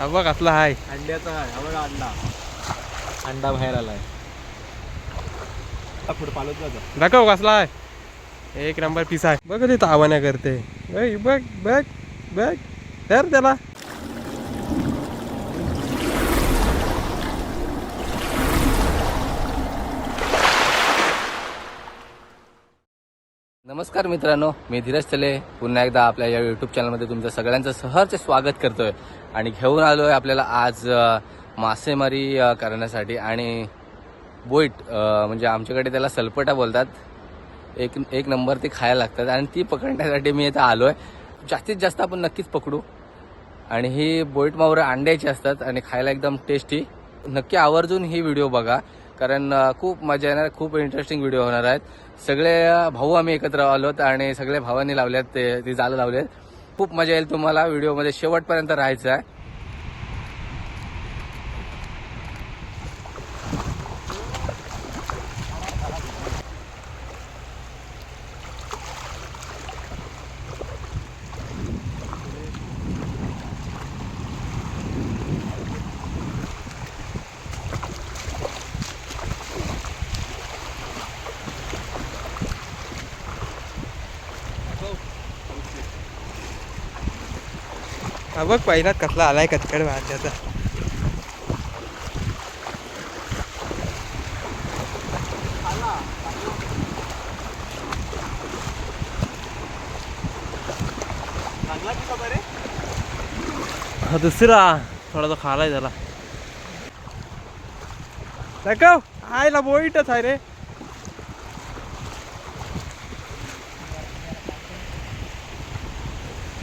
हा बघ असला हाय. अंड्याचा आहे हा बघा अंडा. अंडा बाहेर आलाय. पुढे पालत जातो दाखव कसला आहे एक नंबर पीस आहे. बघ ते तावान्या करते. बघ बघ बघ बघ. तर त्याला. नमस्कार मित्रांनो मी धीरज चले पुन्हा एकदा आपल्या या युट्यूब चॅनलमध्ये तुमचं सगळ्यांचं सहर्ष स्वागत करतोय. आणि घेऊन आलो आहे आपल्याला आज मासेमारी करण्यासाठी. आणि बोईट म्हणजे आमच्याकडे त्याला सलपटा बोलतात. एक एक नंबर ते खायला लागतात. आणि ती पकडण्यासाठी मी इथं आलो आहे जास्तीत जास्त आपण नक्कीच पकडू. आणि ही बोईट मावरं अंड्याची असतात आणि खायला एकदम टेस्टी नक्की आवर्जून ही व्हिडिओ बघा. कारण खूप मजा येणार खूप इंटरेस्टिंग व्हिडिओ होणार आहेत. सगळे भाऊ आम्ही एकत्र आलोत आणि सगळे भावांनी लावल्यात ते ती जाळं लावलेत. खूप मजा येईल तुम्हाला व्हिडिओमध्ये शेवटपर्यंत राहायचं आहे. हा बघ पहिलाच कसला आलाय कचकड आहे? हा दुसरा. थोडा तो खालाय त्याला दाखव. आयला बोईटच आहे रे.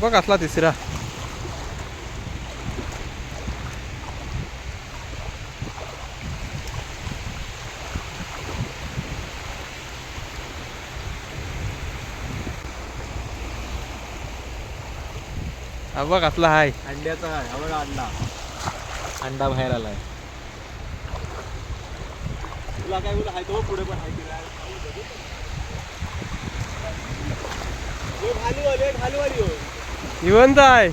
बघ असला तिसरा. हा बघ असला हाय. अंड्याचा आहे हा बघा अंडा. अंडा बाहेर आलाय. तुला काय बोला हाय तो पुढे पण हाय हो. जिवंत आहे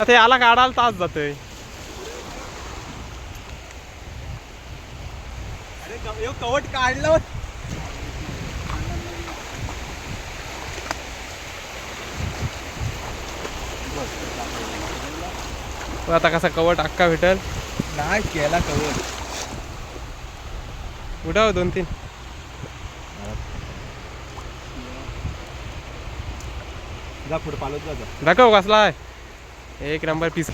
आता याला काढायला तास जातोय. ह्यो कवट काढला पण आता कसा कवट अक्का भेटल. नाही केला कवट. उठाव दोन तीन. जा पुढे पालत जातो दाखव कसला आहे. एक नंबर पीस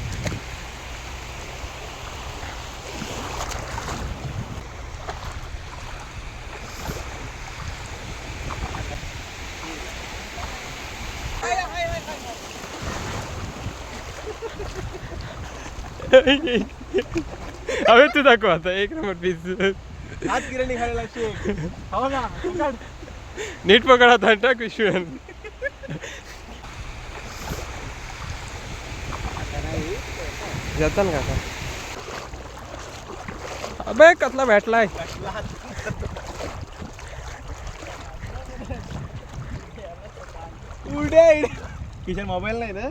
अबे तू दाखव आता. एक नंबर पीस आज किरण शेक हो ना. नीट पकडा थंडा विश्वन जातान का आता? अबे कसला भेटलाय? इड्या. किशन मोबाईल नाही ना?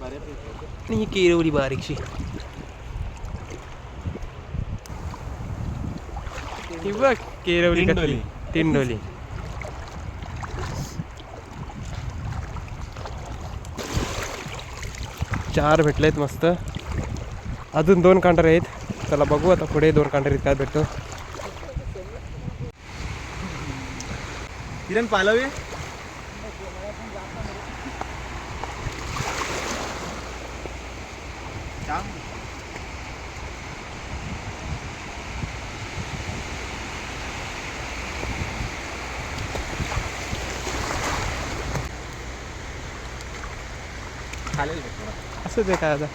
बऱ्यापैकी. ही केरवली बारीकशी ही बघ केरवली टिंडोली. कसली. टिंडोली चार भेटलेत मस्त अजून दोन कांटर आहेत चला बघू आता पुढे दोन कांटर आहेत काय भेटतो किरण पालवे चालेल? असं ते काय आता.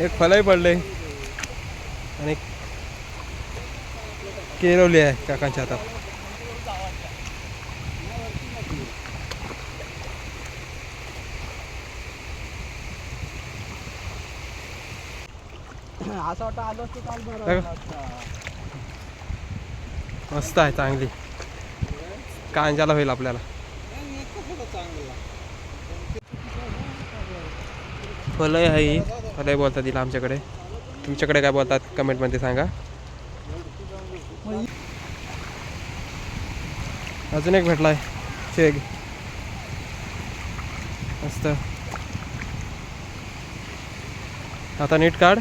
एक फलही पडले आणि केरवली आहे काकांच्या हातात. असं वाटतं आलो असतो काल बरं. मस्त आहे चांगली. कांजाला होईल आपल्याला. फलय आहे फलय बोलतात तिला आमच्याकडे. तुमच्याकडे काय बोलतात? कमेंटमध्ये सांगा. अजून एक भेटलाय. शेग. मस्त. आता नीट काढ.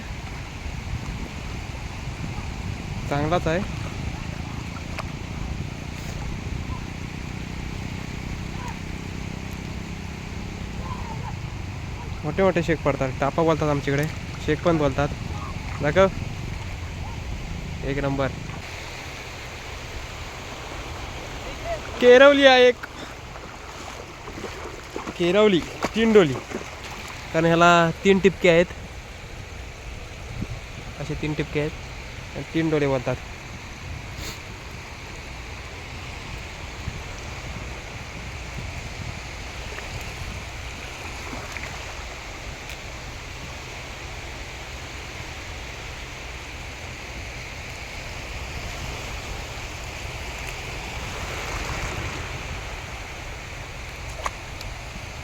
चांगलाच आहे. मोठे मोठे शेक पडतात. टापा बोलतात आमच्याकडे. शेक पण बोलतात. दाखव. एक नंबर. केरवली आहे एक. केरवली तीन डोली. कारण ह्याला तीन टिपके आहेत. असे तीन टिपके आहेत. तीन डोळे बोलतात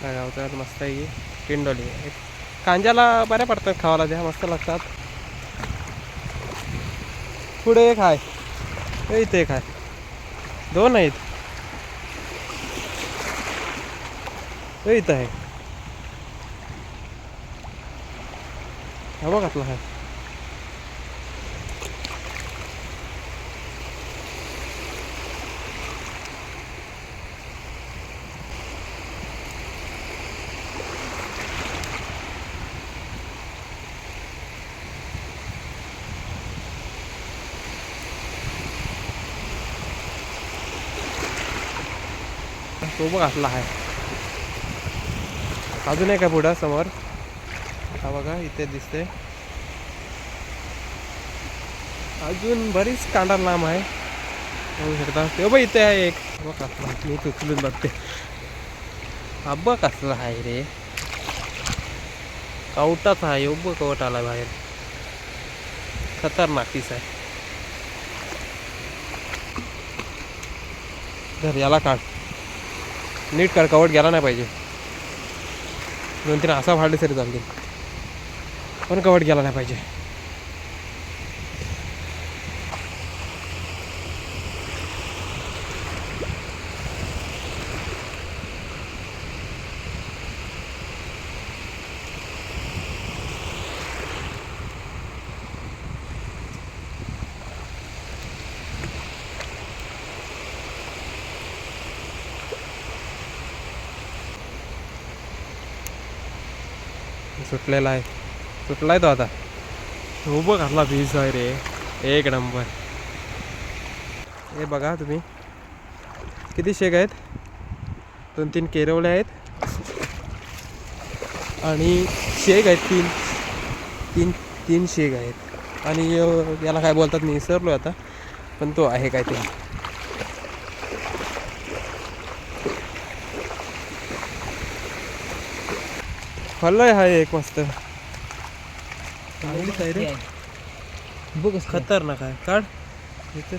काय गावतात मस्त आहे. की तीन डोली कांद्याला बऱ्या पडतात खावायला द्या मस्त लागतात. पुढे एक आहे इथे एक आहे दोन आहेत. इथं आहे. हा घातला आहे तो बघ असला आहे. अजून आहे का पुढं समोर हा बघा इथे दिसते अजून बरीच कांडा लांब आहे. बघू शकता. ते बघ इथे आहे एक. बघ असला मी उचलून बघते. हा बघ असला आहे रे. कवटाच आहे. यो बघ कवट आला बाहेर. खतरनाक पीस आहे. धर याला काढ. नीट करकावट गेला नाही पाहिजे. दोन तीन असा फाडले तरी चालतील. पण कवट गेला नाही पाहिजे. सुटलेला आहे. सुटलाय तो आता. उभं घातला पीस आहे रे. एक नंबर हे बघा तुम्ही. किती शेक आहेत? दोन तीन केरवले आहेत. आणि शेक आहेत तीन. तीन तीन शेक आहेत. आणि याला काय बोलतात मी विसरलो आता. पण तो आहे काय ते फलय आहे एक मस्त. चांगलीच आहे. रे बघ खतरनाक आहे. काढ. इथे.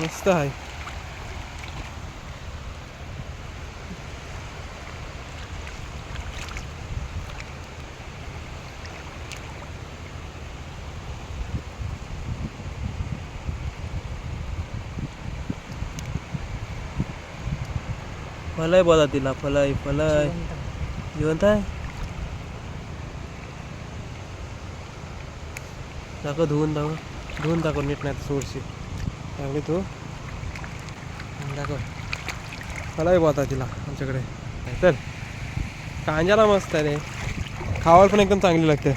मस्त आहे. फलय बोला तिला फलय फलय. जिवंत आहे? दाखव धुवून टाकू धुवून टाकू नीट नाही सोडशी चांगली तू. दाखव. मलाही बोलता तिला आमच्याकडे. चल. कांजाला मस्त आहे रे. खावायला पण एकदम चांगली लागते.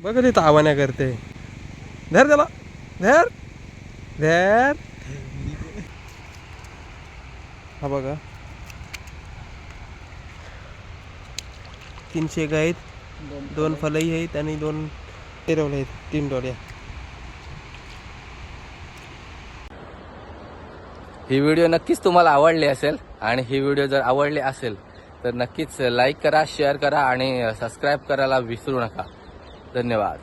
बघ ती आवाण्या करते. धर त्याला. धर. धर. हा बघा. तीनशे गाय आहेत दोन फलई आहेत आणि दोन पेरवले आहेत तीन डोळ्या ही व्हिडिओ नक्कीच तुम्हाला आवडली असेल आणि ही व्हिडिओ जर आवडली असेल तर नक्कीच लाईक करा शेअर करा आणि सबस्क्राईब करायला विसरू नका. धन्यवाद.